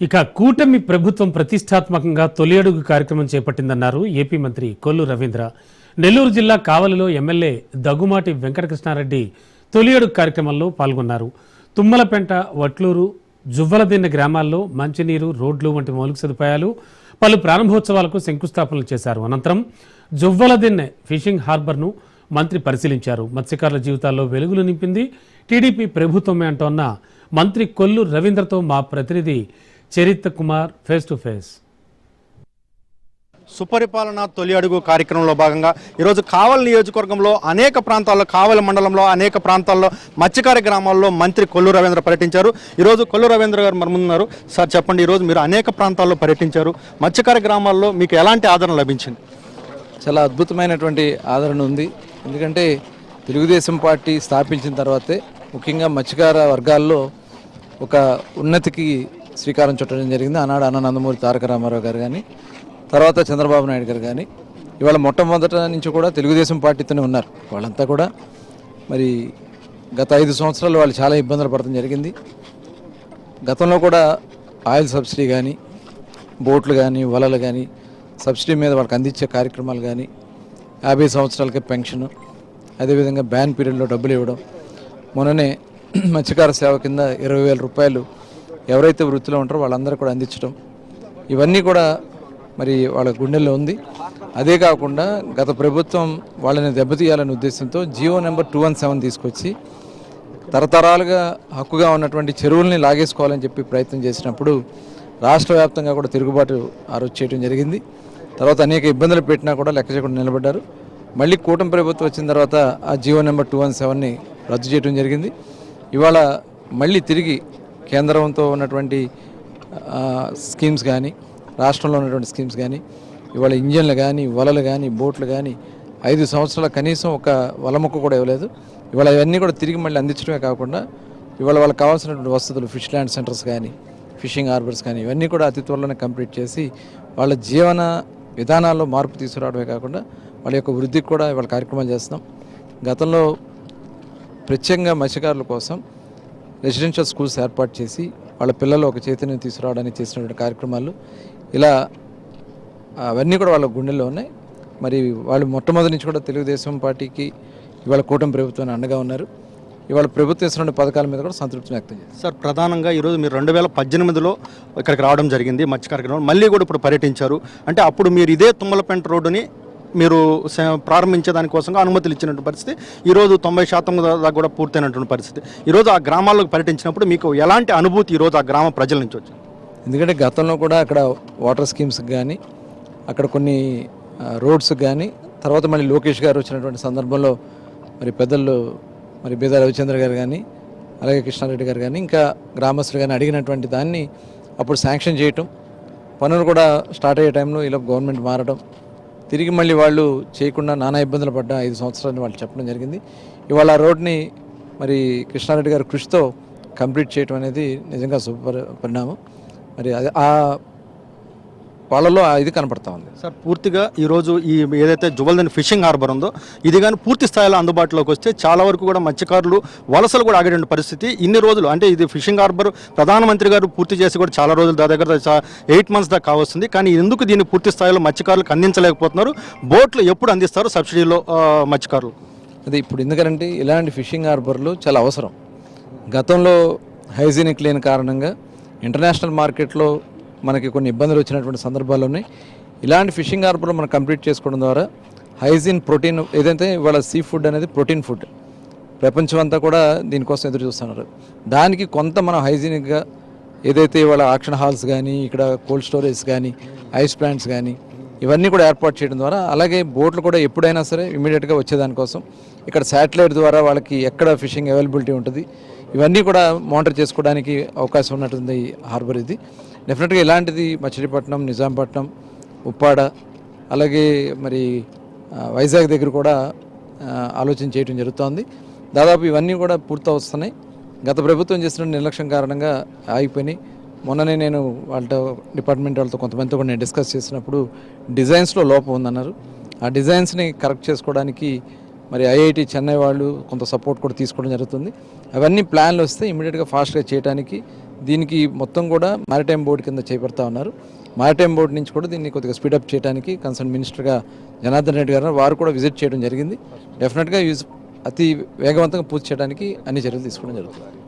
ఇక కూటమి ప్రభుత్వం ప్రతిష్టాత్మకంగా తొలి అడుగు కార్యక్రమం చేపట్టిందన్నారు ఏపీ మంత్రి కొల్లు రవీంద్ర. నెల్లూరు జిల్లా కావలిలో ఎమ్మెల్యే దగ్గుమాటి వెంకటకృష్ణారెడ్డి తొలి అడుగు కార్యక్రమంలో పాల్గొన్నారు. తుమ్మలపెంట వట్లూరు జువ్వలదిన్న గ్రామాల్లో మంచినీరు రోడ్లు వంటి మౌలిక సదుపాయాలు పలు ప్రారంభోత్సవాలకు శంకుస్థాపనలు చేశారు. అనంతరం జువ్వలదిన్నె ఫిషింగ్ హార్బర్ను మంత్రి పరిశీలించారు. మత్స్యకారుల జీవితాల్లో వెలుగులు నింపింది టీడీపీ ప్రభుత్వమే అంటోన్న మంత్రి కొల్లు రవీంద్రతో మా ప్రతినిధి చరిత్ర కుమార్ ఫేస్ టు ఫేస్. సుపరిపాలన తొలి అడుగు కార్యక్రమంలో భాగంగా ఈరోజు కావలి నియోజకవర్గంలో అనేక ప్రాంతాల్లో కావలి మండలంలో అనేక ప్రాంతాల్లో మత్స్యకార గ్రామాల్లో మంత్రి కొల్లు రవీంద్ర పర్యటించారు. ఈరోజు కొల్లు రవీంద్ర గారు మన ముందున్నారు. సార్ చెప్పండి ఈరోజు మీరు అనేక ప్రాంతాల్లో పర్యటించారు. మత్స్యకార గ్రామాల్లో మీకు ఎలాంటి ఆదరణ లభించింది? చాలా అద్భుతమైనటువంటి ఆదరణ ఉంది. ఎందుకంటే తెలుగుదేశం పార్టీ స్థాపించిన తర్వాతే ముఖ్యంగా మత్స్యకార వర్గాల్లో ఒక ఉన్నతికి శ్రీకారం చుట్టడం జరిగింది. ఆనాడు అన్న నందమూరి తారక రామారావు గారు కానీ తర్వాత చంద్రబాబు నాయుడు గారు కానీ ఇవాళ మొట్టమొదట నుంచి కూడా తెలుగుదేశం పార్టీతోనే ఉన్నారు. వాళ్ళంతా కూడా మరి గత ఐదు సంవత్సరాలు వాళ్ళు చాలా ఇబ్బందులు పడటం జరిగింది. గతంలో కూడా ఆయిల్ సబ్సిడీ కానీ బోట్లు కానీ వలలు కానీ సబ్సిడీ మీద వాళ్ళకి అందించే కార్యక్రమాలు కానీ యాభై సంవత్సరాలకి పెన్షన్ అదేవిధంగా బ్యాన్ పీరియడ్లో డబ్బులు ఇవ్వడం మొన్ననే మత్స్యకార సేవ కింద ఇరవై వేల రూపాయలు ఎవరైతే వృత్తిలో ఉంటారో వాళ్ళందరూ కూడా అందించడం. ఇవన్నీ కూడా మరి వాళ్ళ గుండెల్లో ఉంది. అదే కాకుండా గత ప్రభుత్వం వాళ్ళని దెబ్బతీయాలనే ఉద్దేశంతో GO number two one seven తీసుకొచ్చి తరతరాలుగా హక్కుగా ఉన్నటువంటి చెరువుల్ని లాగేసుకోవాలని చెప్పి ప్రయత్నం చేసినప్పుడు రాష్ట్ర వ్యాప్తంగా కూడా తిరుగుబాటు ఆ రోజు చేయడం జరిగింది. తర్వాత అనేక ఇబ్బందులు పెట్టినా కూడా లెక్క చేయకుండా నిలబడ్డారు. మళ్ళీ కూటమి ప్రభుత్వం వచ్చిన తర్వాత ఆ జియో నెంబర్ టూ వన్ సెవెన్ని రద్దు చేయడం జరిగింది. ఇవాళ మళ్ళీ తిరిగి కేంద్రంతో ఉన్నటువంటి స్కీమ్స్ కానీ రాష్ట్రంలో ఉన్నటువంటి స్కీమ్స్ కానీ ఇవాళ ఇంజన్లు కానీ వలలు కానీ బోట్లు కానీ ఐదు సంవత్సరాల కనీసం ఒక వల మొక్క కూడా ఇవ్వలేదు. ఇవాళ ఇవన్నీ కూడా తిరిగి మళ్ళీ అందించడమే కాకుండా ఇవాళ వాళ్ళకి కావాల్సినటువంటి వసతులు ఫిష్ ల్యాండ్ సెంటర్స్ కానీ ఫిషింగ్ హార్బర్స్ కానీ ఇవన్నీ కూడా అతి త్వరలోనే కంప్లీట్ చేసి వాళ్ళ జీవన విధానాల్లో మార్పు తీసుకురావడమే కాకుండా వాళ్ళ యొక్క వృద్ధికి కూడా ఇవాళ కార్యక్రమాలు చేస్తున్నాం. గతంలో ప్రత్యేకంగా మత్స్యకారుల కోసం రెసిడెన్షియల్ స్కూల్స్ ఏర్పాటు చేసి వాళ్ళ పిల్లలు ఒక చైతన్యం తీసుకురావడానికి చేసినటువంటి కార్యక్రమాలు. ఇలా అవన్నీ కూడా వాళ్ళ గుండెల్లో ఉన్నాయి. మరి వాళ్ళు మొట్టమొదటి నుంచి కూడా తెలుగుదేశం పార్టీకి ఇవాళ కూటమి ప్రభుత్వాన్ని అండగా ఉన్నారు. ఇవాళ ప్రభుత్వం ఇస్తున్న పథకాల మీద కూడా సంతృప్తిని వ్యక్తం చేస్తారు సార్ ప్రధానంగా ఈరోజు మీరు రెండు వేల పద్దెనిమిదిలో ఇక్కడికి రావడం జరిగింది మత్స్య కార్యక్రమం. మళ్ళీ కూడా ఇప్పుడు పర్యటించారు. అంటే అప్పుడు మీరు ఇదే తుమ్మలపెంట రోడ్డుని మీరు ప్రారంభించే దానికోసం అనుమతులు ఇచ్చినటువంటి పరిస్థితి. ఈరోజు తొంభై శాతం దాకా కూడా పూర్తయినటువంటి పరిస్థితి. ఈరోజు ఆ గ్రామాల్లోకి పర్యటించినప్పుడు మీకు ఎలాంటి అనుభూతి ఈరోజు ఆ గ్రామ ప్రజల నుంచి వచ్చింది? ఎందుకంటే గతంలో కూడా అక్కడ వాటర్ స్కీమ్స్కి కానీ అక్కడ కొన్ని రోడ్స్ కానీ తర్వాత మళ్ళీ లోకేష్ గారు వచ్చినటువంటి సందర్భంలో మరి పెద్దలు మరి బేదా రవిచంద్ర గారు కానీ అలాగే కృష్ణారెడ్డి గారు కానీ ఇంకా గ్రామస్తులు కానీ అడిగినటువంటి దాన్ని అప్పుడు శాంక్షన్ చేయటం పనులు కూడా స్టార్ట్ అయ్యే టైంలో ఇలా గవర్నమెంట్ మారడం తిరిగి మళ్ళీ వాళ్ళు చేయకుండా నానా ఇబ్బందులు పడ్డ ఐదు సంవత్సరాలని వాళ్ళు చెప్పడం జరిగింది. ఇవాళ ఆ రోడ్ని మరి కృష్ణారెడ్డి గారి కృషితో కంప్లీట్ చేయటం అనేది నిజంగా శుభ పరిణామం. మరి అది ఆ వాళ్ళలో ఇది కనపడతా ఉంది. సార్ పూర్తిగా ఈరోజు ఈ ఏదైతే జువల్దని ఫిషింగ్ హార్బర్ ఉందో ఇది కానీ పూర్తి స్థాయిలో అందుబాటులోకి వస్తే చాలా వరకు కూడా మత్స్యకారులు వలసలు కూడా ఆగేటువంటి పరిస్థితి. ఇన్ని రోజులు అంటే ఇది ఫిషింగ్ హార్బర్ ప్రధానమంత్రి గారు పూర్తి చేసి కూడా చాలా రోజులు దగ్గర ఎయిట్ మంత్స్ దాకా కావస్తుంది. కానీ ఎందుకు దీన్ని పూర్తి స్థాయిలో మత్స్యకారులకు అందించలేకపోతున్నారు? బోట్లు ఎప్పుడు అందిస్తారు సబ్సిడీలో మత్స్యకారులు? అదే ఇప్పుడు ఎందుకంటే ఇలాంటి ఫిషింగ్ హార్బర్లు చాలా అవసరం. గతంలో హైజీనిక్ లేని కారణంగా ఇంటర్నేషనల్ మార్కెట్లో మనకి కొన్ని ఇబ్బందులు వచ్చినటువంటి సందర్భాలు ఉన్నాయి. ఇలాంటి ఫిషింగ్ హార్బర్లు మనం కంప్లీట్ చేసుకోవడం ద్వారా హైజీన్ ప్రోటీన్ ఏదైతే ఇవాళ సీ ఫుడ్ అనేది ప్రోటీన్ ఫుడ్ ప్రపంచం అంతా కూడా దీనికోసం ఎదురు చూస్తున్నారు. దానికి కొంత మనం హైజీనిక్గా ఏదైతే ఇవాళ ఆక్షన్ హాల్స్ కానీ ఇక్కడ కోల్డ్ స్టోరేజ్ కానీ ఐస్ ప్లాంట్స్ కానీ ఇవన్నీ కూడా ఏర్పాటు చేయడం ద్వారా అలాగే బోట్లు కూడా ఎప్పుడైనా సరే ఇమీడియట్గా వచ్చేదానికోసం. ఇక్కడ శాటిలైట్ ద్వారా వాళ్ళకి ఎక్కడ ఫిషింగ్ అవైలబిలిటీ ఉంటుంది ఇవన్నీ కూడా మానిటర్ చేసుకోవడానికి అవకాశం ఉన్నటువంటి హార్బర్ ఇది. డెఫినెట్గా ఇలాంటిది మచిలీపట్నం నిజాంపట్నం ఉప్పాడ అలాగే మరి వైజాగ్ దగ్గర కూడా ఆలోచన చేయడం జరుగుతోంది. దాదాపు ఇవన్నీ కూడా పూర్తి వస్తున్నాయి. గత ప్రభుత్వం చేసిన నిర్లక్ష్యం కారణంగా ఆగిపోయినాయి. మొన్ననే నేను వాళ్ళతో డిపార్ట్మెంట్ వాళ్ళతో కొంతమందితో కూడా నేను డిస్కస్ చేసినప్పుడు డిజైన్స్లో లోపం ఉందన్నారు. ఆ డిజైన్స్ని కరెక్ట్ చేసుకోవడానికి మరి ఐఐటి చెన్నై వాళ్ళు కొంత సపోర్ట్ కూడా తీసుకోవడం జరుగుతుంది. అవన్నీ ప్లాన్లు వస్తే ఇమీడియట్గా ఫాస్ట్గా చేయడానికి దీనికి మొత్తం కూడా మారిటైమ్ బోర్డు కింద చేపడతా ఉన్నారు. మారిటైమ్ బోర్డు నుంచి కూడా దీన్ని కొద్దిగా స్పీడప్ చేయడానికి కన్సర్న్ మినిస్టర్గా జనార్దన్ రెడ్డి గారు వారు కూడా విజిట్ చేయడం జరిగింది. డెఫినెట్గా యూజ్ అతి వేగవంతంగా పూర్తి చేయడానికి అన్ని చర్యలు తీసుకోవడం జరుగుతుంది.